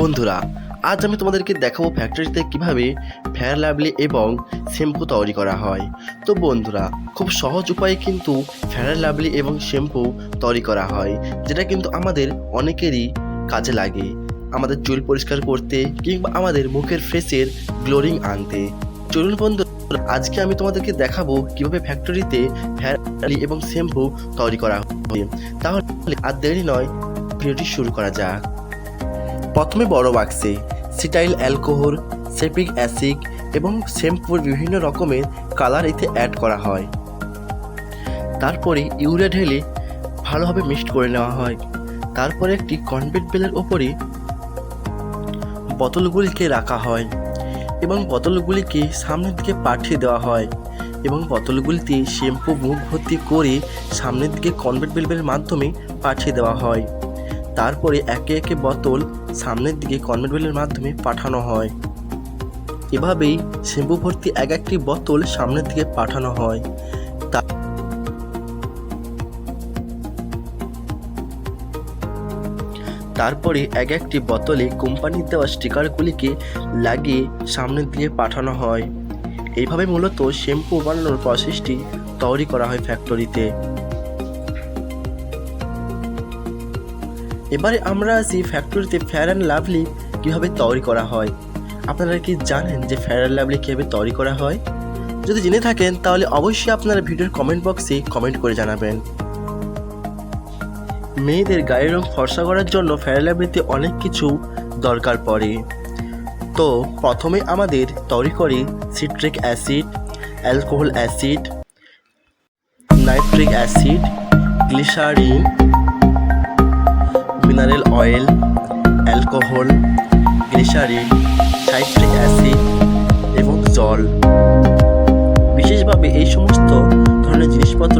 বন্ধুরা, আজ আমি তোমাদেরকে দেখাবো ফ্যাক্টরিতে কীভাবে ফেয়ার লাভলি এবং শ্যাম্পু তৈরি করা হয়। তো বন্ধুরা, খুব সহজ উপায়ে কিন্তু ফেয়ার লাভলি এবং শ্যাম্পু তৈরি করা হয়, যেটা কিন্তু আমাদের অনেকেরই কাজে লাগে। আমাদের চুল পরিষ্কার করতে কিংবা আমাদের মুখের ফেসের গ্লোরিং আনতে। চলুন বন্ধু আজকে আমি তোমাদেরকে দেখাবো কীভাবে ফ্যাক্টরিতে লাভলি এবং শ্যাম্পু তৈরি করা হয়। তাহলে আর দেরি নয়, ভিডিওটি শুরু করা যাক। প্রথমে বড় বাক্সে সিটাইল অ্যালকোহল, সেপিক অ্যাসিড এবং শ্যাম্পুর বিভিন্ন রকমের কালার এতে অ্যাড করা হয়। তারপরে ইউরিয়া ঢেলে ভালোভাবে মিক্সড করে নেওয়া হয়। তারপরে একটি কনভেট বেলের ওপরে বোতলগুলিকে রাখা হয় এবং বোতলগুলিকে সামনের দিকে পাঠিয়ে দেওয়া হয় এবং বোতলগুলিতে শ্যাম্পু মুখ ভর্তি করে সামনের দিকে কনভেট বেল্বের মাধ্যমে পাঠিয়ে দেওয়া হয়। তারপরে একে একে বোতল সামনের দিকে কনভেট বেলের মাধ্যমে পাঠানো হয়। এভাবেই শ্যাম্পু ভর্তি এক একটি বোতল সামনের দিকে পাঠানো হয়। তা- তারপরে এক একটি বোতলে কোম্পানির দেওয়া স্টিকারগুলিকে লাগিয়ে সামনের দিকে পাঠানো হয়। এইভাবে মূলত শ্যাম্পু বানানোর প্রসেসটি তৈরি করা হয় ফ্যাক্টরিতে এবারে আমরা আসি ফ্যাক্টরিতে ফেয়ার অ্যান্ড লাভলি কীভাবে তৈরি করা হয়? আপনারা কি জানেন যে ফেয়ার অ্যান্ড লাভলি কীভাবে তৈরি করা হয়? যদি জেনে থাকেন, তাহলে অবশ্যই আপনারা ভিডিওর কমেন্ট বক্সে কমেন্ট করে জানাবেন। মেয়েদের গায়ের রং ফর্সা করার জন্য ফেয়ার লাভলিতে অনেক কিছু দরকার পড়ে। তো প্রথমে আমাদের তৈরি করি citric acid alcohol acid nitric acid glycerine mineral oil alcohol glycerine citric acid এবং জল। বিশেষভাবে এই সমস্ত ধরনের জিনিসপত্র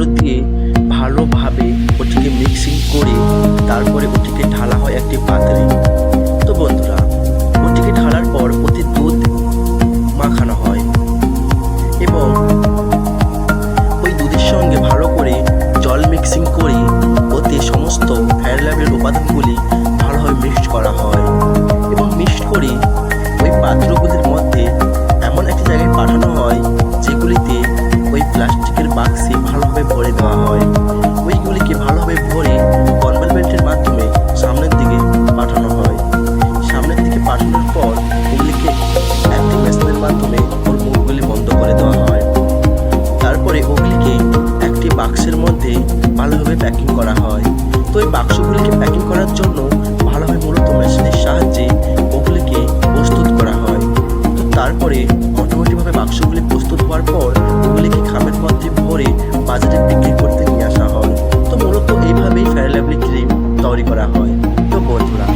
উপাদানগুলি ভালোভাবে মিক্সড করা হয় এবং মিক্সড করে ওই পাত্রগুলির মধ্যে এমন একটি জায়গায় পাঠানো হয় যেগুলিতে ওই প্লাস্টিকের বাক্সে ভালোভাবে ভরে দেওয়া হয়। ওইগুলিকে ভালোভাবে ভরে কনভেল বেল্টের মাধ্যমে সামনের দিকে পাঠানো হয়। সামনের দিকে পাঠানোর পর ওগুলিকে একটি মেশিনের মাধ্যমে ওর মুখগুলি বন্ধ করে দেওয়া হয়। তারপরে ওগুলিকে একটি বাক্সের মধ্যে ভালোভাবে প্যাকিং করা হয়। তো এই বাক্সগুলিকে প্যাকিং করার জন্য ভালোভাবে মূলত মেশিনের সাহায্যে ওগুলিকে প্রস্তুত করা হয়। তো তারপরে অটোমেটিকভাবে বাক্সগুলি প্রস্তুত হওয়ার পর ওগুলিকে খামের মধ্যে ভরে বাজারে বিক্রি করতে নিয়ে আসা হয়। তো মূলত এইভাবেই ফেয়ার লাভলি ক্রিম তৈরি করা হয়। তো বন্ধুরা